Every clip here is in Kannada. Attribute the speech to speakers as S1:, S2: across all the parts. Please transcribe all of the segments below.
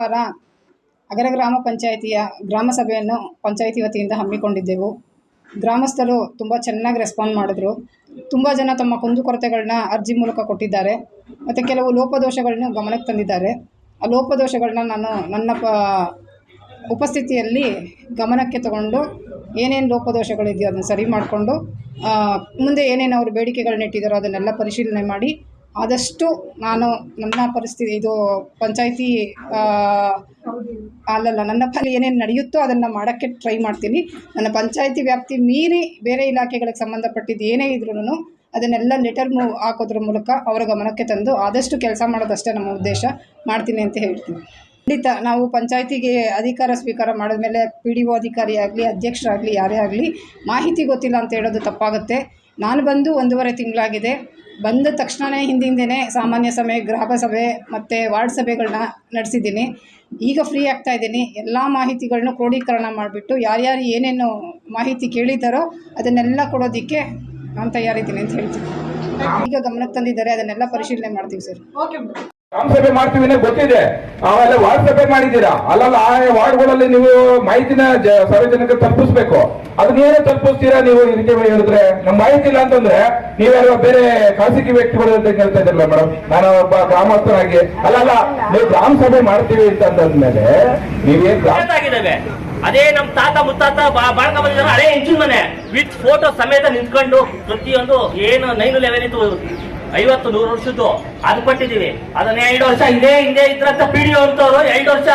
S1: ವಾರ ಅಗರ ಗ್ರಾಮ ಪಂಚಾಯಿತಿಯ ಗ್ರಾಮ ಸಭೆಯನ್ನು ಪಂಚಾಯಿತಿ ವತಿಯಿಂದ ಹಮ್ಮಿಕೊಂಡಿದ್ದೆವು. ಗ್ರಾಮಸ್ಥರು ತುಂಬ ಚೆನ್ನಾಗಿ ರೆಸ್ಪಾಂಡ್ ಮಾಡಿದ್ರು. ತುಂಬ ಜನ ತಮ್ಮ ಕುಂದುಕೊರತೆಗಳನ್ನ ಅರ್ಜಿ ಮೂಲಕ ಕೊಟ್ಟಿದ್ದಾರೆ. ಮತ್ತು ಕೆಲವು ಲೋಪದೋಷಗಳನ್ನ ಗಮನಕ್ಕೆ ತಂದಿದ್ದಾರೆ. ಆ ಲೋಪದೋಷಗಳನ್ನ ನಾನು ನನ್ನ ಪ ಉಪಸ್ಥಿತಿಯಲ್ಲಿ ಗಮನಕ್ಕೆ ತಗೊಂಡು ಏನೇನು ಲೋಪದೋಷಗಳಿದೆಯೋ ಅದನ್ನು ಸರಿ ಮಾಡಿಕೊಂಡು ಮುಂದೆ ಏನೇನು ಅವರು ಬೇಡಿಕೆಗಳನ್ನ ಇಟ್ಟಿದ್ದಾರೋ ಅದನ್ನೆಲ್ಲ ಪರಿಶೀಲನೆ ಮಾಡಿ ಆದಷ್ಟು ನಾನು ನನ್ನ ಪರಿಸ್ಥಿತಿ, ಇದು ಪಂಚಾಯಿತಿ ಅಲ್ಲಲ್ಲ ನನ್ನ ಪಲ್ಲಿ ಏನೇನು ನಡೆಯುತ್ತೋ ಅದನ್ನು ಮಾಡೋಕ್ಕೆ ಟ್ರೈ ಮಾಡ್ತೀನಿ. ನನ್ನ ಪಂಚಾಯಿತಿ ವ್ಯಾಪ್ತಿ ಮೀರಿ ಬೇರೆ ಇಲಾಖೆಗಳಿಗೆ ಸಂಬಂಧಪಟ್ಟಿದ್ದು ಏನೇ ಇದ್ರೂ ಅದನ್ನೆಲ್ಲ ಲೆಟರ್ ಮೂ ಹಾಕೋದ್ರ ಮೂಲಕ ಅವರ ಗಮನಕ್ಕೆ ತಂದು ಆದಷ್ಟು ಕೆಲಸ ಮಾಡೋದಷ್ಟೇ ನಮ್ಮ ಉದ್ದೇಶ. ಮಾಡ್ತೀನಿ ಅಂತ ಹೇಳ್ತೀನಿ. ಖಂಡಿತ ನಾವು ಪಂಚಾಯತಿಗೆ ಅಧಿಕಾರ ಸ್ವೀಕಾರ ಮಾಡಿದ ಮೇಲೆ ಪಿ ಡಿ ಒ ಅಧಿಕಾರಿ ಆಗಲಿ, ಅಧ್ಯಕ್ಷರಾಗಲಿ, ಯಾರೇ ಆಗಲಿ ಮಾಹಿತಿ ಗೊತ್ತಿಲ್ಲ ಅಂತ ಹೇಳೋದು ತಪ್ಪಾಗುತ್ತೆ. ನಾನು ಬಂದು ಒಂದೂವರೆ ತಿಂಗಳಾಗಿದೆ. ಬಂದ ತಕ್ಷಣವೇ ಹಿಂದಿಂದನೇ ಸಾಮಾನ್ಯ ಸಭೆ ಗ್ರಾಮ ಸಭೆ ಮತ್ತು ವಾರ್ಡ್ ಸಭೆಗಳನ್ನ ನಡೆಸಿದ್ದೀನಿ. ಈಗ ಫ್ರೀ ಆಗ್ತಾ ಇದ್ದೀನಿ. ಎಲ್ಲ ಮಾಹಿತಿಗಳನ್ನ ಕ್ರೋಢೀಕರಣ ಮಾಡಿಬಿಟ್ಟು ಯಾರ್ಯಾರು ಏನೇನು ಮಾಹಿತಿ ಕೇಳಿದ್ದಾರೋ ಅದನ್ನೆಲ್ಲ ಕೊಡೋದಕ್ಕೆ ನಾನು ತಯಾರಿದ್ದೀನಿ ಅಂತ ಹೇಳ್ತೀನಿ. ಈಗ ಗಮನಕ್ಕೆ ತಂದಿದ್ದಾರೆ, ಅದನ್ನೆಲ್ಲ ಪರಿಶೀಲನೆ ಮಾಡ್ತೀವಿ ಸರ್.
S2: ಗ್ರಾಮ ಸಭೆ ಮಾಡ್ತೀವಿ ಗೊತ್ತಿದೆ. ಆಮೇಲೆ ವಾರ್ಡ್ ಸಭೆ ಮಾಡಿದ್ದೀರಾ? ಅಲ್ಲಲ್ಲ ಆ ವಾರ್ಡ್ಗಳಲ್ಲಿ ನೀವು ಮಾಹಿತಿನ ಸಾರ್ವಜನಿಕ ತಲುಪಿಸ್ಬೇಕು. ಅದನ್ನೇನು ತಲುಪಿಸ್ತೀರಾ ನೀವು ರೀತಿ ಹೇಳಿದ್ರೆ? ನಮ್ ಮಾಹಿತಿ ಇಲ್ಲ ಅಂತಂದ್ರೆ ನೀವೆಲ್ಲ ಬೇರೆ ಖಾಸಗಿ ವ್ಯಕ್ತಿಗಳು ಅಂತ ಹೇಳ್ತಾ ಇದ್ರಲ್ಲ ಮೇಡಮ್ ನಾನು ಒಬ್ಬ ಗ್ರಾಮಸ್ಥರಾಗಿ ಅಲ್ಲಲ್ಲ, ನೀವು ಗ್ರಾಮ ಸಭೆ ಮಾಡ್ತೀವಿ ಅಂತಂದ್ಮೇಲೆ
S3: ನೀವೇ ಅದೇ ನಮ್ ತಾತ ಮುತ್ತಾತ ಬಾಳ್ಕ ಬಂದಿದ್ದಾರೆ ಹಳೆ ಹೆಂಚಿನ ಮನೆ. ವಿತ್ ಫೋಟೋ ಸಮೇತ ನಿಂತ್ಕೊಂಡು ಪ್ರತಿಯೊಂದು ಏನು ನೈನ್ ಲೆವೆನ್ ಇತ್ತು ಐವತ್ತು ನೂರು ವರ್ಷದ್ದು ಅದು ಕೊಟ್ಟಿದ್ದೀವಿ ಅದನ್ನ ಎರಡು ವರ್ಷ ಇದೇ ಹಿಂದೆ ಇದ್ರಂತ ಪಿಡಿಒ ಅಂತವ್ರು ಎರಡು ವರ್ಷ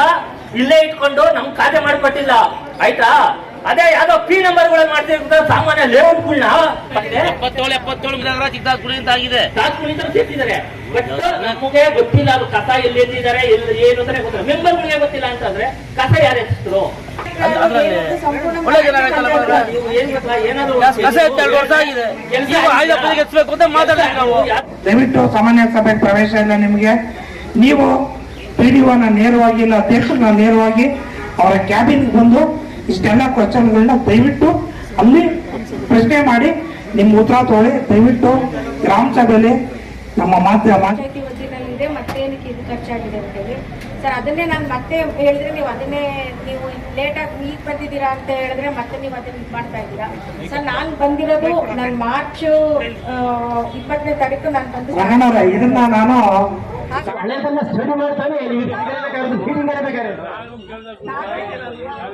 S3: ಇಲ್ಲೇ ಇಟ್ಕೊಂಡು ನಮ್ ಖಾತೆ ಮಾಡಿಕೊಟ್ಟಿಲ್ಲ. ಆಯ್ತಾ? ಅದೇ ಯಾವ್ದೋ ಪಿ ನಂಬರ್ ಗಳನ್ನ ಮಾಡ್ತಿರ್ತಾರೆ ಸಾಮಾನ್ಯ ಲೇಔಟ್ಗಳನ್ನ
S4: ಎಪ್ಪತ್ತೇಳು ಎಪ್ಪತ್ತೇಳು ನಗರ ಚಿಕ್ಕದಾದ ಅಂತ ಆಗಿದೆ.
S3: ಸೇರ್ತಿದ್ದಾರೆ. ಬಟ್ ನಮಗೆ ಗೊತ್ತಿಲ್ಲ ಅದು ಕಸ ಎಲ್ಲಿ ಎದ್ದಿದ್ದಾರೆ ಎಲ್ಲಿ ಏನು ಅಂತಾನೆ ಗೊತ್ತಿಲ್ಲ. ಮೆಂಬರ್ಗಳೇ ಗೊತ್ತಿಲ್ಲ ಅಂತಂದ್ರೆ ಕಸ ಯಾರು ಎತ್ತಿದ್ರು
S5: ದಯವಿಟ್ಟು ಸಾಮಾನ್ಯ ಸಭೆ ಪ್ರವೇಶ ಇಲ್ಲ ನಿಮಗೆ. ನೀವು ಪಿ ಡಿ ಒನ ನೇರವಾಗಿ ಇಲ್ಲ ಅಧ್ಯಕ್ಷರನ್ನ ನೇರವಾಗಿ ಅವರ ಕ್ಯಾಬಿನ್ ಬಂದು ಇಷ್ಟೆಲ್ಲ ಕ್ವಶನ್ಗಳನ್ನ ದಯವಿಟ್ಟು ಅಲ್ಲಿ ಪ್ರಶ್ನೆ ಮಾಡಿ ನಿಮ್ಮ ಉತ್ತರ ತೋಳಿ. ದಯವಿಟ್ಟು ಗ್ರಾಮ ಸಭೆಯಲ್ಲಿ ನಮ್ಮ ಮಾಧ್ಯಮ
S6: ಪಂಚಾಯತಿ ಸರ್ ಅದನ್ನೇ ನಾನು ಮತ್ತೆ ಹೇಳಿದ್ರೆ ನೀವು ಅದನ್ನೇ ನೀವು ಲೇಟಾಗಿ ಈಗ ಬಂದಿದ್ದೀರಾ ಅಂತ ಹೇಳಿದ್ರೆ ಮತ್ತೆ ನೀವು ಅದನ್ನ ಇದು ಮಾಡ್ತಾ ಇದ್ದೀರಾ? ಸರ್ ನಾನು ಬಂದಿರೋದು ನಾನು ಮಾರ್ಚ್ ಇಪ್ಪತ್ತನೇ ತಾರೀಕು ನಾನು ಬಂದು
S5: ಇದನ್ನ ನಾನು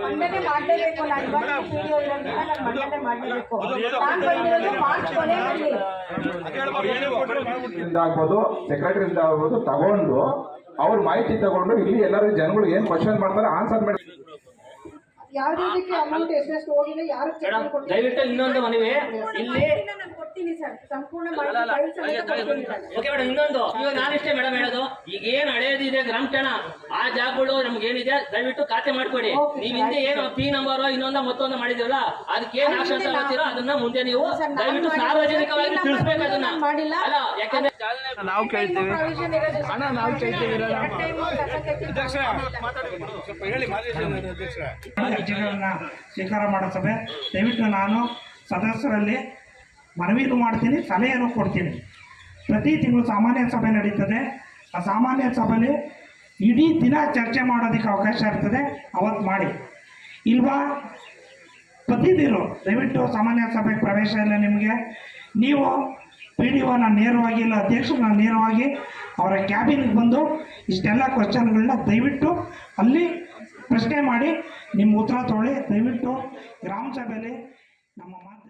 S6: ಮಂಡನೆ ಮಾಡಲೇಬೇಕು ನಾನು ಇವಾಗ ವಿಡಿಯೋ ಇರೋದ್ರಿಂದ ನಾನು ಮಂಡನೆ ಮಾಡಲೇಬೇಕು. ನಾನು ಬಂದಿರೋದು ಮಾರ್ಚ್ ಕೊನೆಯಲ್ಲಿ.
S2: ಇಂದ ಆಗ್ಬೋದು ಸೆಕ್ರೆಟರಿ ಇಂದ ಆಗ್ಬೋದು ತಗೊಂಡು ಅವ್ರ ಮಾಹಿತಿ ತಗೊಂಡು ಇಲ್ಲಿ ಎಲ್ಲರೂ ಜನಗಳು ಏನ್ ಕ್ವಶನ್ ಮಾಡ್ತಾರೆ ಆನ್ಸರ್ ಮಾಡಿ.
S1: ಯಾವುದಕ್ಕೆ ಅಮೌಂಟ್ ಎಷ್ಟೆಷ್ಟು ಹೋಗಿದೆ ಯಾರು
S3: ಮೇಡಮ್ ದಯವಿಟ್ಟು ಇನ್ನೊಂದು ಮನವಿ. ಇಲ್ಲಿ
S6: ನಾನು ಕೊಡ್ತೀನಿ ಸರ್ ಸಂಪೂರ್ಣ ಮಾಹಿತಿ ಸಮೇತ ಕೊಡ್ತೀನಿ ಸರ್.
S3: ಓಕೆ ಮೇಡಮ್ ಇನ್ನೊಂದು. ಇವಾಗ ನಾನಿಷ್ಟೇ ಮೇಡಮ್ ಹೇಳೋದು. ಈಗ ಏನ್ ಹಳೇದಿದೆ ಗ್ರಾಮ ಠಾಣ ಆ ಜಾಗಗಳು ನಮ್ಗೆ ಏನಿದೆ ದಯವಿಟ್ಟು ಖಾತೆ ಮಾಡ್ಕೊಡಿ. ನೀವ್ ಹಿಂದೆ ಏನು ಪಿ ನಂಬರ್ ಇನ್ನೊಂದ ಮತ್ತೊಂದ ಮಾಡಿದಿರಲ್ಲ ಅದಕ್ಕೆ ಏನ್ ಆಕ್ಷನ್ ತಗೋತೀರೋ ಅದನ್ನ ಮುಂದೆ ನೀವು
S6: ಸರ್, ನಾನು
S3: ದಯವಿಟ್ಟು
S6: ಮಾಡಿದ್ದು
S3: ಸಾರ್ವಜನಿಕವಾಗಿ ತಿಳಿಸ್ಬೇಕು ಅದನ್ನ.
S6: ಮಾಡಿಲ್ಲ.
S3: ಅಲ್ಲ ಯಾಕಂದ್ರೆ
S4: ನಾವು ಕೇಳ್ತೀವಿ.
S6: ಅಣ್ಣ ನಾವು ಕೇಳ್ತೀವಿ
S5: ಸ್ವೀಕಾರ ಮಾಡೋ ಸಭೆ. ದಯವಿಟ್ಟು ನಾನು ಸದಸ್ಯರಲ್ಲಿ ಮನವಿನೂ ಮಾಡ್ತೀನಿ ಸಲಹೆಯನ್ನು ಕೊಡ್ತೀನಿ. ಪ್ರತಿ ತಿಂಗಳು ಸಾಮಾನ್ಯ ಸಭೆ ನಡೀತದೆ. ಆ ಸಾಮಾನ್ಯ ಸಭೆಯಲ್ಲಿ ಇಡೀ ದಿನ ಚರ್ಚೆ ಮಾಡೋದಕ್ಕೆ ಅವಕಾಶ ಇರ್ತದೆ. ಅವತ್ತು ಮಾಡಿ. ಇಲ್ವಾ? ಪ್ರತಿದಿನ ದಯವಿಟ್ಟು ಸಾಮಾನ್ಯ ಸಭೆಗೆ ಪ್ರವೇಶ ಇಲ್ಲ ನಿಮಗೆ. ನೀವು ಪಿ ಡಿ ಒನ ನೇರವಾಗಿ ಇಲ್ಲ ಅಧ್ಯಕ್ಷರನ್ನ ನೇರವಾಗಿ ಅವರ ಕ್ಯಾಬಿನ್ಗೆ ಬಂದು ಇಷ್ಟೆಲ್ಲ ಕ್ವಶನ್ಗಳನ್ನ ದಯವಿಟ್ಟು ಅಲ್ಲಿ ಪ್ರಶ್ನೆ ಮಾಡಿ, ನಿಮ್ಮ ಉತ್ತರ ತೊಗೊಳ್ಳಿ. ದಯವಿಟ್ಟು ಗ್ರಾಮ ಸಭೆಯಲ್ಲಿ ನಮ್ಮ ಮಾಧ್ಯಮ